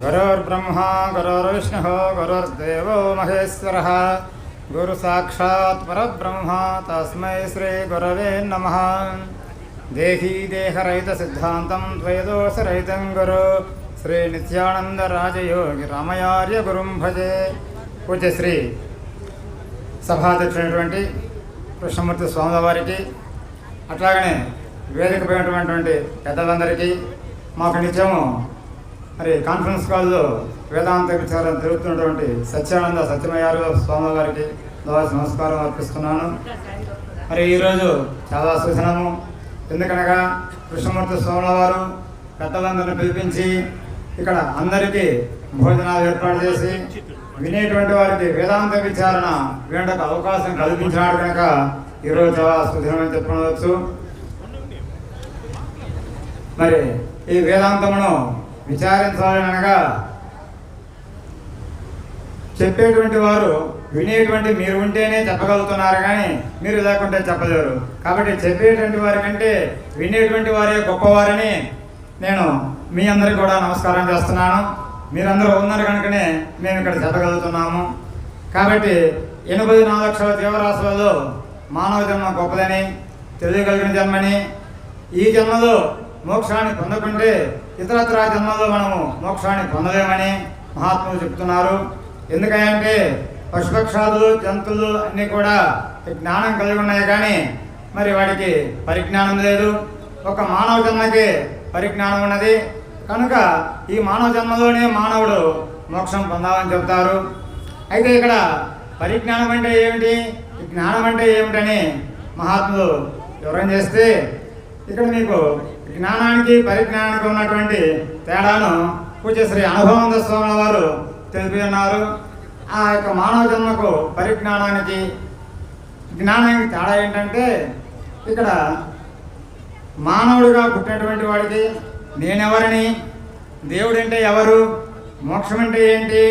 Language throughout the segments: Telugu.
గురుర్బ్రహ్మ గురుర్విష్ణు గురుర్దేవో మహేశ్వర గురు సాక్షాత్ పరబ్రహ్మ తస్మై శ్రీ గురవే నమ దేహీ దేహరహిత సిద్ధాంతం ద్వైదోషరహితం గురు శ్రీ నిత్యానందరాజయోగి రామయార్య గురుం భజే పూజ శ్రీ సభాధ్యక్షుడైనటువంటి కృష్ణమూర్తి స్వాముల అట్లాగనే వేదికపై పెద్దలందరికీ మాకు నిత్యము మరి కాన్ఫరెన్స్ కాల్లో వేదాంత విచారం జరుగుతున్నటువంటి సత్యానంద సత్యమయ్యారు స్వామి గారికి నమస్కారం అర్పిస్తున్నాను. మరి ఈరోజు చాలా సూచనము ఎందుకనగా కృష్ణమూర్తి స్వాముల వారు పెద్దలందరిని పిలిపించి ఇక్కడ అందరికీ భోజనాలు ఏర్పాటు చేసి వినేటువంటి వారికి వేదాంత విచారణ వినడానికి అవకాశం కల్పించినాడు కనుక ఈరోజు చాలా సుదినమని చెప్పవచ్చు మరి ఈ వేదాంతమును విచారించాలని అనగా చెప్పేటువంటి వారు వినేటువంటి మీరు ఉంటేనే చెప్పగలుగుతున్నారు కానీ మీరు లేకుంటే చెప్పలేరు. కాబట్టి చెప్పేటువంటి వారి కంటే వినేటువంటి వారే గొప్పవారని నేను మీ అందరికి కూడా నమస్కారం చేస్తున్నాను. మీరందరూ ఉన్నారు కనుకనే మేము ఇక్కడ చెప్పగలుగుతున్నాము. కాబట్టి ఎనభై నాలుగు లక్షల జీవరాశులలో మానవ జన్మ గొప్పదని తెలియగలిగిన జన్మని ఈ జన్మలో మోక్షాన్ని పొందకుంటే ఇతరత్ర జన్మలో మనము మోక్షాన్ని పొందలేమని మహాత్ములు చెప్తున్నారు. ఎందుకంటే పశుపక్షాలు జంతువులు అన్నీ కూడా జ్ఞానం కలిగి ఉన్నాయి కానీ మరి వాడికి పరిజ్ఞానం లేదు. ఒక మానవ జన్మకి పరిజ్ఞానం ఉన్నది. కనుక ఈ మానవ జన్మలోనే మానవుడు మోక్షం పొందాలని చెబుతారు. అయితే ఇక్కడ పరిజ్ఞానం అంటే ఏమిటి? జ్ఞానం అంటే ఏమిటని మహాత్ములు వివరం చేస్తే ఇక్కడ మీకు జ్ఞానానికి పరిజ్ఞానానికి ఉన్నటువంటి తేడాను పూజ్యశ్రీ అనుభవంద స్వామి వారు తెలిపి ఉన్నారు ఆ యొక్క మానవ జన్మకు పరిజ్ఞానానికి జ్ఞానానికి తేడా ఏంటంటే ఇక్కడ మానవుడిగా పుట్టినటువంటి వాడికి నేనెవరిని దేవుడంటే ఎవరు మోక్షం అంటే ఏంటి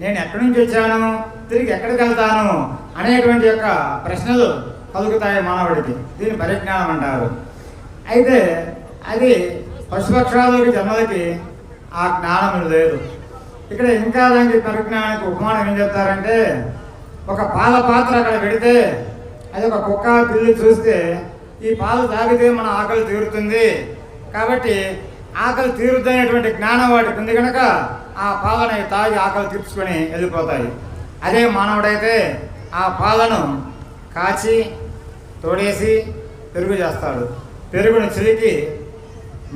నేను ఎక్కడి నుంచి వచ్చాను తిరిగి ఎక్కడికి వెళ్తాను అనేటువంటి యొక్క ప్రశ్నలు కలుగుతాయి మానవుడికి. దీని పరిజ్ఞానం అంటారు. అయితే అది పశుపక్షాలకి జన్మలకి ఆ జ్ఞానం లేదు. ఇక్కడ ఇంకా దానికి పరిజ్ఞానానికి ఉపమానం ఏం చెప్తారంటే ఒక పాల పాత్ర అక్కడ పెడితే అది ఒక కుక్క పిల్లి చూస్తే ఈ పాలు తాగితే మన ఆకలి తీరుతుంది. కాబట్టి ఆకలి తీరుద్దనేటువంటి జ్ఞానం వాడికి ఉంది కనుక ఆ పాలను తాగి ఆకలి తీర్చుకొని వెళ్ళిపోతాయి. అదే మానవుడైతే ఆ పాలను కాచి తోడేసి పెరుగు చేస్తాడు. పెరుగును చిలికి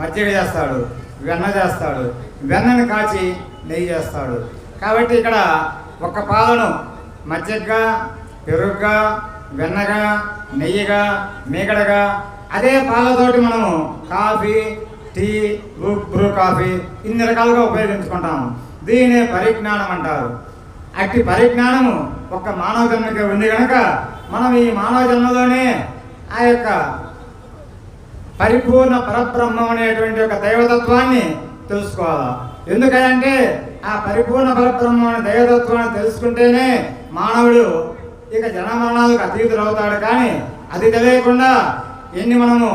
మజ్జిగ చేస్తాడు వెన్న చేస్తాడు వెన్నని కాచి నెయ్యి చేస్తాడు. కాబట్టి ఇక్కడ ఒక పాలను మజ్జిగగా పెరుగుగా వెన్నగా నెయ్యిగా మీగడగా అదే పాలతోటి మనము కాఫీ టీ బ్రూ కాఫీ ఇన్ని రకాలుగా ఉపయోగించుకుంటాము. దీనే పరిజ్ఞానం అంటారు. అట్టి పరిజ్ఞానము ఒక మానవ జన్మకి ఉంది కనుక మనం ఈ మానవ జన్మలోనే ఆ యొక్క పరిపూర్ణ పరబ్రహ్మం అనేటువంటి ఒక దైవతత్వాన్ని తెలుసుకోవాలి? ఎందుకంటే ఆ పరిపూర్ణ పరబ్రహ్మం అనే దైవతత్వాన్ని తెలుసుకుంటేనే మానవుడు ఇక జనమరణాలకు అతీతులు అవుతాడు కానీ అది తెలియకుండా ఎన్ని మనము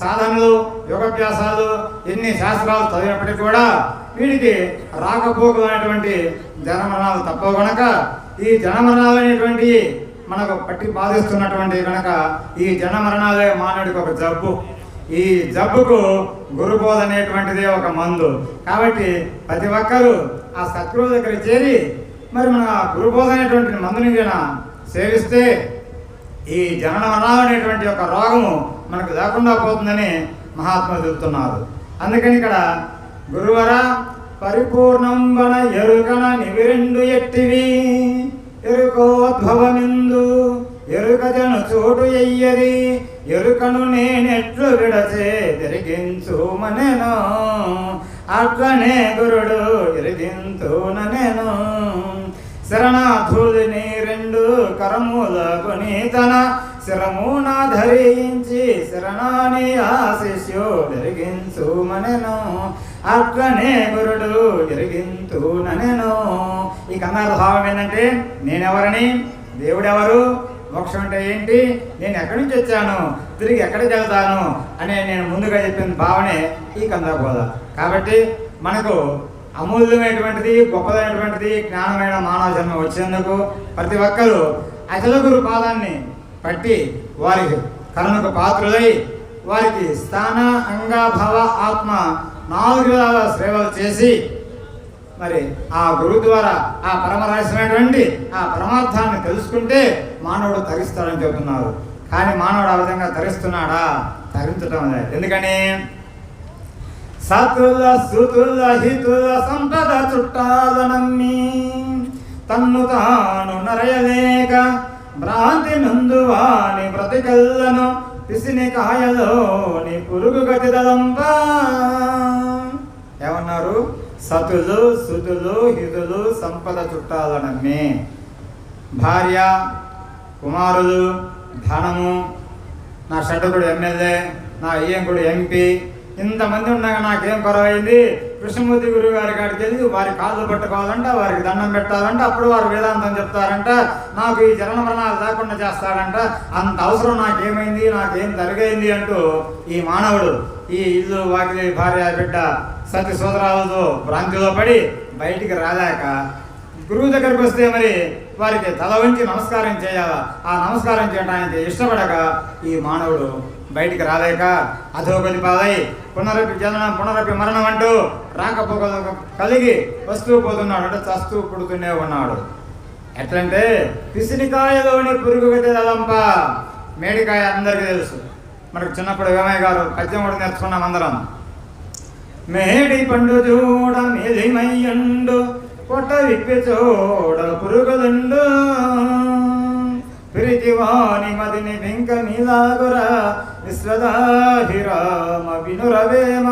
సాధనలు యోగాభ్యాసాలు ఎన్ని శాస్త్రాలు చదివినప్పటికీ కూడా వీడికి రాకపోకలు అనేటువంటి జనమరణాలు తప్పవు కనుక ఈ జనమరణాలు అనేటువంటి మనకు పట్టి బాధిస్తున్నటువంటి కనుక ఈ జనమరణాలే మానవుడికి ఒక జబ్బు. ఈ జబ్బుకు గురుబోధ అనేటువంటిది ఒక మందు. కాబట్టి ప్రతి ఒక్కరూ ఆ సద్గురువు దగ్గర చేరి మరి మన గురుబోధ అనేటువంటి మందుని కూడా సేవిస్తే ఈ జనన అనేటువంటి ఒక రోగము మనకు లేకుండా పోతుందని మహాత్ములు చెబుతున్నారు. అందుకని ఇక్కడ గురువర పరిపూర్ణంబన ఎరుకన నివిరెండు ఎట్టివి ఎరుకోద్భవమిందు ఎరుక జను చోటు ఎయ్యది ఎరుకను నేనెట్లు విడచే తిరిగించు మనెను. అట్లనే గురుడు ఎరిగింతునెను శరణాథుడిని రెండు కరములకుని తన శిరమున ధరించి శరణాని ఆశిష్యు ఎరిగించు మనెను. అట్లనే గురుడు ఎరిగింతునెను ఈ కన్నార భావం ఏంటంటే నేనెవరని? దేవుడెవరు? మోక్షం అంటే ఏంటి? నేను ఎక్కడి నుంచి వచ్చాను? తిరిగి ఎక్కడికి వెళ్తాను? అనే నేను ముందుగా చెప్పిన భావనే ఈ కందాబోధ కాబట్టి మనకు అమూల్యమైనటువంటిది గొప్పదైనటువంటిది జ్ఞానమైన మానవ జన్మ వచ్చేందుకు ప్రతి ఒక్కరూ అచల గురు పాదాన్ని పట్టి వారి కరుణకు పాత్రులై వారికి స్థాన అంగ భవ ఆత్మ నాలుగు విధాల సేవలు చేసి మరి ఆ గురువు ద్వారా ఆ పరమ రహస్యమైనటువంటి ఆ పరమార్థాన్ని తెలుసుకుంటే మానవుడు తరిస్తాడని చెబుతున్నారు. కానీ మానవుడు ఆ విధంగా తరిస్తున్నాడా? తరించటం లేదు. ఎందుకని? సతుల సుతుల హితుల సంపద చుట్టాల నమ్మి తన్ను తాను నరయలేక భ్రాంతి నందు వాని బ్రతికల్లను పిసిని కాయలోని పురుగు గతిదలంప ఏమన్నారు? సతులు సుతులు హితులు సంపద చుట్టాలనమ్మి భార్య కుమారులు ధనము నా షడ్డకుడు ఎమ్మెల్యే నా అయ్యంకుడు ఎంపీ ఇంతమంది ఉండగా నాకేం కొరవైంది కృష్ణమూర్తి గురువు గారి కాడికి వెళ్ళి వారి కాళ్ళు పట్టుకోవాలంట వారికి దండం పెట్టాలంట అప్పుడు వారు వేదాంతం చెప్తారంట నాకు ఈ జనన మరణాలు లేకుండా చేస్తాడంట అంత అవసరం నాకేమైంది నాకేం జరిగైంది అంటూ ఈ మానవుడు ఈ ఇల్లు వాకిలి భార్య బిడ్డ సతి సోదరాలతో భ్రాంతిలో పడి బయటికి రాలేక గురువు దగ్గరికి వస్తే మరి వారికి తల వంచి నమస్కారం చేయాలా? ఆ నమస్కారం చేయడానికి ఇష్టపడక ఈ మానవుడు బయటికి రాలేక అధోగతి పాలై పునరపి జననం పునరపి మరణం అంటూ రాకపోకలు కలిగి వస్తూ పోతున్నాడు అంటే చస్తూ పుడుతూనే ఉన్నాడు. ఎట్లంటే పిసినికాయలోని పురుగు గతి తలంప మేడికాయ అందరికీ తెలుసు. మనకు చిన్నప్పుడు వేమయ్య గారు పద్యం కూడా నేర్చుకున్నాం అందరం. మేడి పండు చూడ మేధిమయ్యండు పొట్ట విప్పి చూడ పురుగులుండు ప్రీతివాణి మదిని వెంక మీలాగురా విశ్వదాహిరామ వినురవేమ.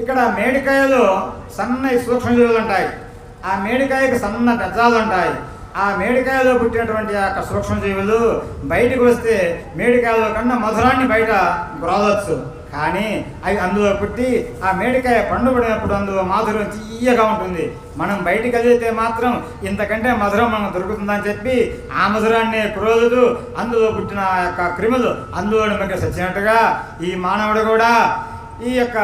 ఇక్కడ మేడికాయలో సన్న సూక్ష్మజీవులు ఉంటాయి ఆ మేడికాయకు సన్న పెద్దాలు ఉంటాయి ఆ మేడికాయలో పుట్టినటువంటి ఆ యొక్క సూక్ష్మజీవులు బయటకు వస్తే మేడికాయలో కన్నా మధురాన్ని బయట బ్రోదచ్చు కానీ అవి అందులో పుట్టి ఆ మేడికాయ పండు పడినప్పుడు అందులో మాధుర్యం తీయగా ఉంటుంది. మనం బయటికి వెళ్తే మాత్రం ఇంతకంటే మధురం మనం దొరుకుతుందని చెప్పి ఆ మధురాన్ని క్రోధులు అందులో పుట్టిన ఆ యొక్క క్రిములు అందులో మనకి సచ్చినట్టుగా ఈ మానవుడు కూడా ఈ యొక్క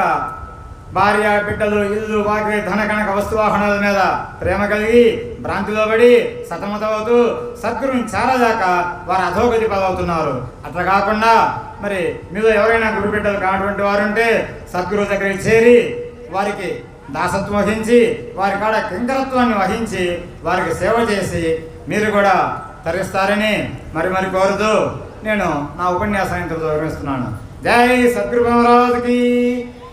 భార్య బిడ్డలు ఇల్లు వాకి ధన కనక వస్తువాహనాల మీద ప్రేమ కలిగి భ్రాంతిలో పడి సతమతమవుతూ సద్గురుని చేరదాకా వారు అధోగతి పాలవుతున్నారు. అట్లా కాకుండా మరి మీలో ఎవరైనా గురు బిడ్డలు కానటువంటి వారుంటే సద్గురు దగ్గరికి చేరి వారికి దాసత్వం వహించి వారి కాడ కింకరత్వాన్ని వహించి వారికి సేవ చేసి మీరు కూడా తరిస్తారని మరి మరి కోరుతూ నేను నా ఉపన్యాసాన్ని ఇంతటితో వివరిస్తున్నాను జై సద్గురు మహారాజుకి